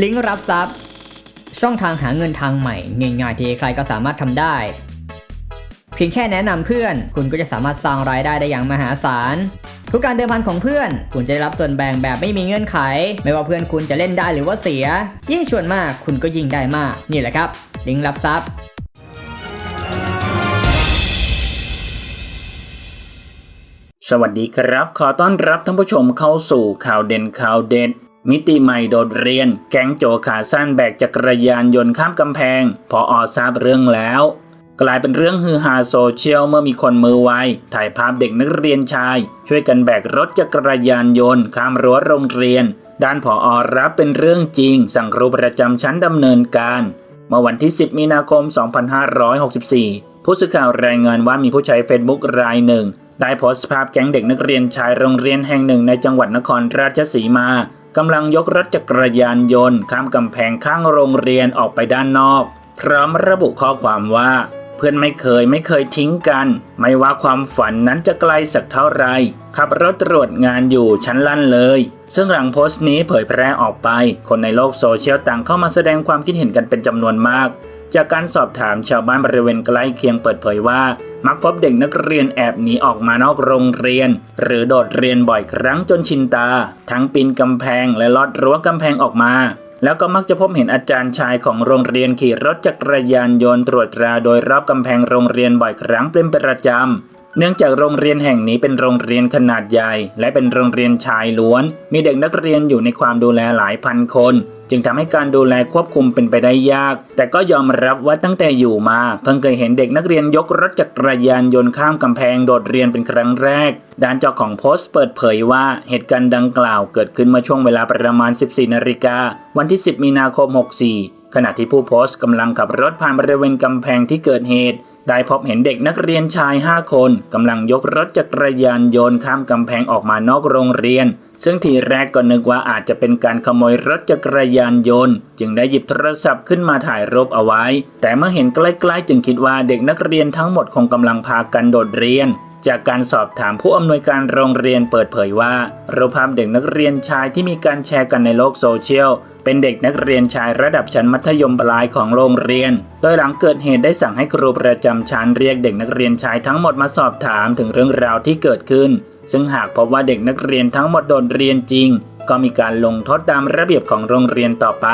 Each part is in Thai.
ลิงก์รับทรัพย์ ช่องทางหาเงินทางใหม่ง่ายๆที่ใครก็สามารถทำได้ เพียงแค่แนะนำเพื่อน คุณก็จะสามารถสร้างรายได้ได้อย่างมหาศาลทุกการเดิมพันของเพื่อน คุณจะได้รับส่วนแบ่งแบบไม่มีเงื่อนไข ไม่ว่าเพื่อนคุณจะเล่นได้หรือว่าเสีย ยิ่งชวนมากคุณก็ยิ่งได้มาก นี่แหละครับ ลิงก์รับทรัพย์สวัสดีครับ ขอต้อนรับท่านผู้ชมเข้าสู่ข่าวเด่นข่าวเด็ด มิติใหม่โดดเรียน แก๊งโจขาสั้นแบกจักรยานยนต์ข้ามกำแพง พออทราบเรื่องแล้ว กลายเป็นเรื่องฮือฮาโซเชียลเมื่อมีคนมือไว ถ่ายภาพเด็กนักเรียนชาย ช่วยกันแบกรถจักรยานยนต์ข้ามรั้วโรงเรียน ด้านผออรับเป็นเรื่องจริง สั่งครูประจำชั้นดำเนินการ เมื่อวันที่ 10 มีนาคม 2564 ผู้สื่อข่าวรายงานว่ามีผู้ใช้เฟซบุ๊กรายหนึ่งได้โพสต์ภาพแก๊งเด็กนักเรียนชายโรงเรียนแห่งหนึ่งในจังหวัดนครราชสีมา กำลังยกรถจักรยานยนต์ข้ามกำแพงข้างโรงเรียนออกไปด้านนอก พร้อมระบุข้อความว่า เพื่อนไม่เคยไม่เคยทิ้งกัน ไม่ว่าความฝันนั้นจะไกลสักเท่าไรขับรถตรวจงานอยู่ชั้นลั่นเลย ซึ่งหลังโพสต์นี้เผยแพร่ออกไป คนในโลกโซเชียลต่างเข้ามาแสดงความคิดเห็นกันเป็นจำนวนมาก จากการสอบถามชาวบ้านบริเวณใกล้เคียงเปิดเผยว่า มักพบเด็กนักเรียนแอบหนีออกมานอกโรงเรียน หรือโดดเรียนบ่อยครั้งจนชินตา ทั้งปีนกำแพงและลอดรั้วกำแพงออกมา แล้วก็มักจะพบเห็นอาจารย์ชายของโรงเรียนขี่รถจักรยานยนต์ตรวจตราโดยรอบกำแพงโรงเรียนบ่อยครั้งเป็นประจำเนื่องจากโรงเรียนแห่งนี้เป็นโรงเรียนขนาดใหญ่ และเป็นโรงเรียนชายล้วน มีเด็กนักเรียนอยู่ในความดูแลหลายพันคนจึงทำให้การดูแลควบคุมเป็นไปได้ยาก แต่ก็ยอมรับว่าตั้งแต่อยู่มา เพิ่งเคยเห็นเด็กนักเรียนยกรถจักรยานยนต์ข้ามกำแพงโดดเรียนเป็นครั้งแรก ด้านเจ้าของโพสต์เปิดเผยว่าเหตุการณ์ดังกล่าวเกิดขึ้นเมื่อช่วงเวลาประมาณ 14นาฬิกาวันที่ 10 มีนาคม 64 ขณะที่ผู้โพสต์กำลังขับรถผ่านบริเวณกำแพงที่เกิดเหตุ ได้พบเห็นเด็กนักเรียนชาย 5 คนกำลังยกรถจักรยานยนต์ข้ามกำแพงออกมานอกโรงเรียน ซึ่งทีแรกก็นึกว่าอาจจะเป็นการขโมยรถจักรยานยนต์ จึงได้หยิบโทรศัพท์ขึ้นมาถ่ายรูปเอาไว้ แต่เมื่อเห็นใกล้ๆ จึงคิดว่าเด็กนักเรียนทั้งหมดคงกำลังพากันโดดเรียนจากการสอบถามผู้อำนวยการโรงเรียนเปิดเผยว่ารูปภาพเด็กนักเรียนชายที่มีการแชร์กันในโลกโซเชียล เป็นเด็กนักเรียนชายระดับชั้นมัธยมปลายของโรงเรียน โดยหลังเกิดเหตุได้สั่งให้ครูประจำชั้นเรียกเด็กนักเรียนชายทั้งหมดมาสอบถามถึงเรื่องราวที่เกิดขึ้น ซึ่งหากพบว่าเด็กนักเรียนทั้งหมดโดนเรียนจริง ก็มีการลงโทษตามระเบียบของโรงเรียนต่อไป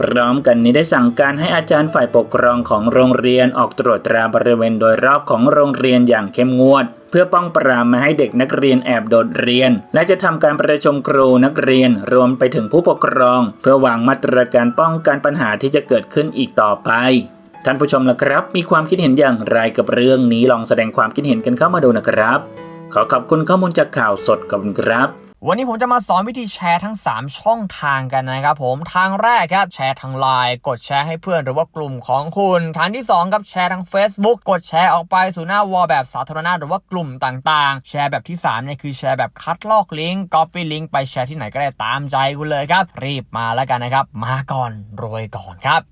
พร้อมกันนี้ได้สั่งการให้อาจารย์ฝ่ายปกครองของโรงเรียนออกตรวจตราบริเวณโดยรอบของโรงเรียนอย่างเข้มงวดเพื่อป้องปรามไม่ให้เด็กนักเรียนแอบโดดเรียน และจะทำการประชุมครูนักเรียนรวมไปถึงผู้ปกครอง เพื่อวางมาตรการป้องกันปัญหาที่จะเกิดขึ้นอีกต่อไป ท่านผู้ชมล่ะครับ มีความคิดเห็นอย่างไรกับเรื่องนี้ลองแสดงความคิดเห็นกันเข้ามาดูนะครับ ขอขอบคุณข้อมูลจากข่าวสดขอบคุณครับ วันนี้ผมจะมาสอนวิธีแชร์ทั้ง 3 ช่องทางกันนะครับผมทางแรกครับแชร์ทางไลน์กดแชร์ให้เพื่อนหรือว่ากลุ่มของคุณทางที่2ครับแชร์ทาง Facebook กดแชร์ออกไปสู่หน้าวอลแบบสาธารณะหรือว่ากลุ่มต่างๆ แชร์แบบที่3เนี่ยคือแชร์แบบคัดลอกลิงก์ Copy ลิงก์ไปแชร์ที่ไหนก็ได้ตามใจคุณเลยครับ รีบมาแล้วกันนะครับ มาก่อนรวยก่อนครับ